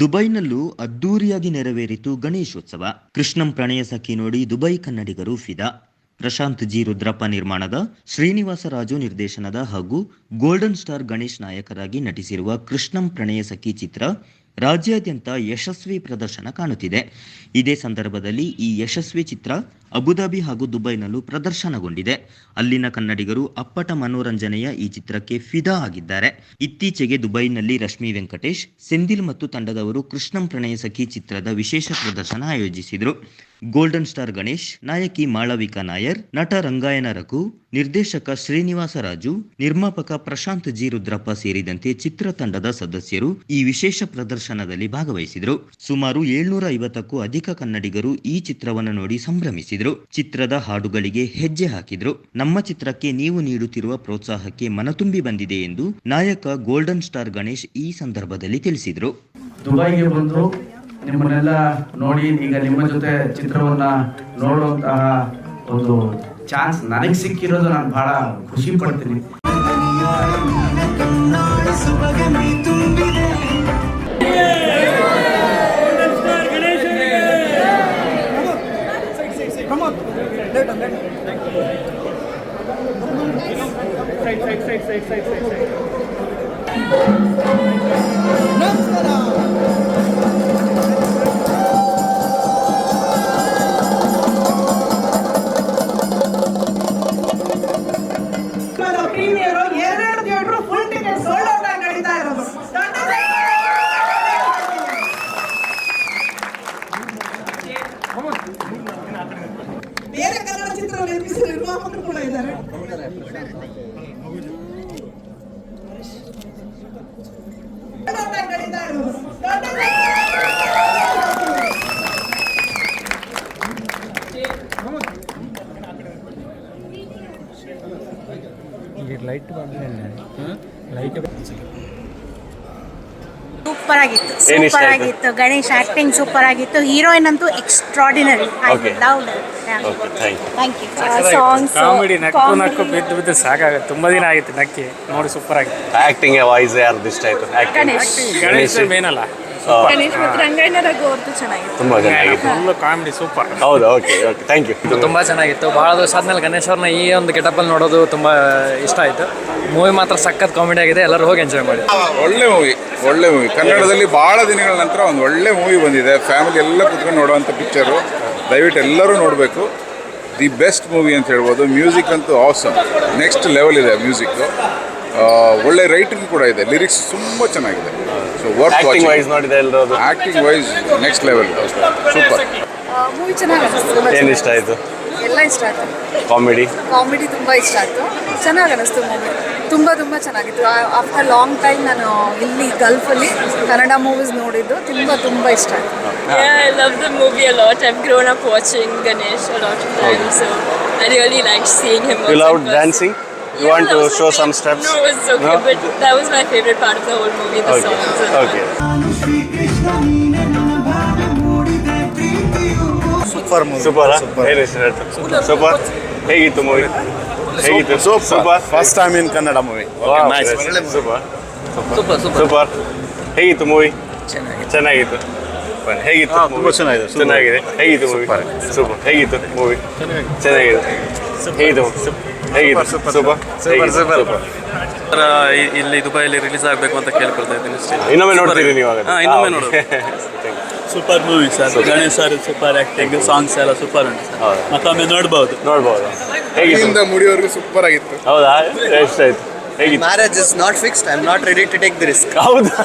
ದುಬೈನಲ್ಲೂ ಅದ್ದೂರಿಯಾಗಿ ನೆರವೇರಿತು ಗಣೇಶೋತ್ಸವ. ಕೃಷ್ಣಂ ಪ್ರಣಯ ಸಖಿ ನೋಡಿ ದುಬೈ ಕನ್ನಡಿಗರು ಫಿದಾ. ಪ್ರಶಾಂತ್ ಜಿ ರುದ್ರಪ್ಪ ನಿರ್ಮಾಣದ, ಶ್ರೀನಿವಾಸ ರಾಜು ನಿರ್ದೇಶನದ ಹಾಗೂ ಗೋಲ್ಡನ್ ಸ್ಟಾರ್ ಗಣೇಶ್ ನಾಯಕರಾಗಿ ನಟಿಸಿರುವ ಕೃಷ್ಣಂ ಪ್ರಣಯ ಸಖಿ ಚಿತ್ರ ರಾಜ್ಯಾದ್ಯಂತ ಯಶಸ್ವಿ ಪ್ರದರ್ಶನ ಕಾಣುತ್ತಿದೆ. ಇದೇ ಸಂದರ್ಭದಲ್ಲಿ ಈ ಯಶಸ್ವಿ ಚಿತ್ರ ಅಬುಧಾಬಿ ಹಾಗೂ ದುಬೈನಲ್ಲೂ ಪ್ರದರ್ಶನಗೊಂಡಿದೆ. ಅಲ್ಲಿನ ಕನ್ನಡಿಗರು ಅಪ್ಪಟ ಮನೋರಂಜನೆಯ ಈ ಚಿತ್ರಕ್ಕೆ ಫಿದಾ ಆಗಿದ್ದಾರೆ. ಇತ್ತೀಚೆಗೆ ದುಬೈನಲ್ಲಿ ರಶ್ಮಿ ವೆಂಕಟೇಶ್, ಸೆಂದಿಲ್ ಮತ್ತು ತಂಡದವರು ಕೃಷ್ಣಂ ಪ್ರಣಯ ಸಖಿ ಚಿತ್ರದ ವಿಶೇಷ ಪ್ರದರ್ಶನ ಆಯೋಜಿಸಿದರು. ಗೋಲ್ಡನ್ ಸ್ಟಾರ್ ಗಣೇಶ್, ನಾಯಕಿ ಮಾಳವಿಕಾ ನಾಯರ್, ನಟ ರಂಗಾಯನ ರಘು ನಿರ್ದೇಶಕ ಶ್ರೀನಿವಾಸ ರಾಜು, ನಿರ್ಮಾಪಕ ಪ್ರಶಾಂತ್ ಜಿ ರುದ್ರಪ್ಪ ಸೇರಿದಂತೆ ಚಿತ್ರತಂಡದ ಸದಸ್ಯರು ಈ ವಿಶೇಷ ಪ್ರದರ್ಶನದಲ್ಲಿ ಭಾಗವಹಿಸಿದರು. ಸುಮಾರು ಏಳ್ನೂರ ಐವತ್ತಕ್ಕೂ ಅಧಿಕ ಕನ್ನಡಿಗರು ಈ ಚಿತ್ರವನ್ನು ನೋಡಿ ಸಂಭ್ರಮಿಸಿದರು. ಚಿತ್ರದ ಹಾಡುಗಳಿಗೆ ಹೆಜ್ಜೆ ಹಾಕಿದರು. ನಮ್ಮ ಚಿತ್ರಕ್ಕೆ ನೀವು ನೀಡುತ್ತಿರುವ ಪ್ರೋತ್ಸಾಹಕ್ಕೆ ಮನತುಂಬಿ ಬಂದಿದೆ ಎಂದು ನಾಯಕ ಗೋಲ್ಡನ್ ಸ್ಟಾರ್ ಗಣೇಶ್ ಈ ಸಂದರ್ಭದಲ್ಲಿ ತಿಳಿಸಿದರು. ದುಬೈಗೆ ಬಂದು ನಿಮ್ಮನ್ನೆಲ್ಲ ನೋಡಿ ಈಗ ನಿಮ್ಮ ಜೊತೆ ಚಿತ್ರವನ್ನ ನೋಡುವಂತಹ ಒಂದು ಚಾನ್ಸ್ ನನಗೆ ಸಿಕ್ಕಿರೋದು ನಾನು ಬಹಳ ಖುಷಿ ಪಡ್ತೀನಿ ಪ್ರೀಮಿಯರ್ ಚಿತ್ರ ನಿರ್ಮಿಸಿದ ನಿರ್ಮಾಪಕರು ಕೂಡ ಇದ್ದಾರೆ. ಲೈಟ್ out ಲೈಟ್ ಸೂಪರ್ ಆಗಿತ್ತು. ಏನ್ ಇಷ್ಟ ಸೂಪರ್ ಆಯ್ತು? ಆಗಿತ್ತು. ಗಣೇಶ್ ಆಕ್ಟಿಂಗ್ ಸೂಪರ್ ಆಗಿತ್ತು. ಹೀರೋಯಿನ್ ಅಂತೂ extraordinary Okay. Okay thank you thank you songs comedy ನಕ್ಕು ನಕ್ಕು ಬಿದ್ದು ಬಿದ್ದು ಸಾಕಾಗುತ್ತೆ. ತುಂಬಾ ದಿನ ಆಗಿತ್ತು ನಕ್ಕಿ. ನೋಡಿ ಸೂಪರ್ ಆಗಿತ್ತು. ಆಕ್ಟಿಂಗ್ ವಾಯ್ಸ್ ಯಾರ್ದು ಇಷ್ಟ ಆಯ್ತು? ಗಣೇಶ್. ಗಣೇಶ್ ಮೇನ್ ಅಲ್ಲ. ಗಣೇಶ್ ಮತ್ತು ರಂಗಾಯಣ ರಘು ಅವ್ರದ್ದು ಚೆನ್ನಾಗಿತ್ತು. ತುಂಬಾ ಚೆನ್ನಾಗಿತ್ತು. ಫುಲ್ ಕಾಮಿಡಿ ಸೂಪರ್ ಹೌದು ಓಕೆ ಓಕೆ ಥ್ಯಾಂಕ್ ಯು ತುಂಬ ಚೆನ್ನಾಗಿತ್ತು. ಭಾಳ ದಿವಸ ಆದ್ಮೇಲೆ ಗಣೇಶ್ ಅವ್ರನ್ನ ಈ ಒಂದು ಗೆಟಪ್ ಅಲ್ಲಿ ನೋಡೋದು ತುಂಬಾ ಇಷ್ಟ ಆಯ್ತು. ಮೂವಿ ಮಾತ್ರ ಸಖತ್ ಕಾಮಿಡಿ ಆಗಿದೆ. ಎಲ್ಲರೂ ಹೋಗಿ ಎಂಜಾಯ್ ಮಾಡಿ. ಒಳ್ಳೆ ಮೂವಿ ಒಳ್ಳೆ ಮೂವಿ ಕನ್ನಡದಲ್ಲಿ ಭಾಳ ದಿನಗಳ ನಂತರ ಒಂದು ಒಳ್ಳೆ ಮೂವಿ ಬಂದಿದೆ. ಫ್ಯಾಮಿಲಿ ಎಲ್ಲ ಕುತ್ಕೊಂಡು ನೋಡುವಂಥ ಪಿಕ್ಚರು ದಯವಿಟ್ಟು ಎಲ್ಲರೂ ನೋಡಬೇಕು. ದಿ ಬೆಸ್ಟ್ ಮೂವಿ ಅಂತ ಹೇಳ್ಬೋದು. ಮ್ಯೂಸಿಕ್ ಅಂತೂ ಆಸಮ್ ನೆಕ್ಸ್ಟ್ ಲೆವೆಲ್ ಇದೆ ಮ್ಯೂಸಿಕ್ಕು ಒಳ್ಳೆ ರೈಟಿಂಗ್ ಕೂಡ ಇದೆ. ಲಿರಿಕ್ಸ್ ತುಂಬ ಚೆನ್ನಾಗಿದೆ. ಸೊ ವರ್ಕ್ ಆಕ್ಟಿಂಗ್ ವೈಸ್ ನೋಡಿದೆ ಎಲ್ಲರೂ acting wise next level super movie ಚೆನ್ನಾಗಿ ಏನು ಇಷ್ಟ ಆಯಿತು? ಎಲ್ಲ ಇಷ್ಟ ಆಯ್ತು. ಕಾಮಿಡಿ ಕಾಮಿಡಿ ತುಂಬ ಇಷ್ಟ ಆಯಿತು. ಚೆನ್ನಾಗಿ ಅನ್ನಿಸ್ತು ಮೂವಿ ತುಂಬ ತುಂಬ ಚೆನ್ನಾಗಿತ್ತು ಆಫ್ಟರ್ ಲಾಂಗ್ ಟೈಮ್ ನಾನು ಇಲ್ಲಿ ಗಲ್ಫಲ್ಲಿ ಕನ್ನಡ ಮೂವೀಸ್ ನೋಡಿದ್ದು ತುಂಬ ತುಂಬ ಇಷ್ಟ ಆಯಿತು Yeah, I love the movie a lot. I've grown up watching Ganesh a lot of times, so I really liked seeing him. You also love in person. Dancing you Yeah, want to also show did. Some steps No, it was okay, but that was my favorite part of the whole movie, the Okay. songs. and- okay super movie super super ಹೇಗಿತ್ತು movie ಹೇಗಿತ್ತು super. First time in Kannada movie super. Super ಹೇಗಿತ್ತು movie ಚೆನ್ನಾಗಿತ್ತು. ಹೇಗಿತ್ತು ತುಂಬಾ ಚೆನ್ನಾಗಿದೆ, ಚೆನ್ನಾಗಿದೆ. ಹೇಗಿತ್ತು movie super. ಹೇಗಿತ್ತು ಮೂವಿ ಚೆನ್ನಾಗಿದೆ. ಹೇಗಿತ್ತು ಹೇಗಿತ್ತು? Super super. ಇಲ್ಲಿ ದುಬೈಲಿ ರಿಲೀಸ್ ಆಗಬೇಕು ಅಂತ ಕೇಳ್ಕೊಳ್ತಾ ಇದ್ದೀನಿ ಇನ್ನೊಮ್ಮೆ ನೋಡ್ತೀರಿ ನೀವು ಹಾ, ಇನ್ನೊಮ್ಮೆ ನೋಡಿ super movie sir. Ganesh sir super acting songs ಎಲ್ಲ ಸೂಪರ್ ಉಂಟು. ಮತ್ತೊಮ್ಮೆ ನೋಡ್ಬೋದು. ನೋಡ್ಬೋದು. ಹೇಗಿತ್ತು? ಮುಡಿಯೋರ್ಗು ಸೂಪರ್ ಆಗಿತ್ತು. ಹೌದಾ? ಎಷ್ಟಾಯ್ತು? ಹೇಗಿತ್ತು? Marriage is not fixed I am not ready to take the risk ಹೌದಾ?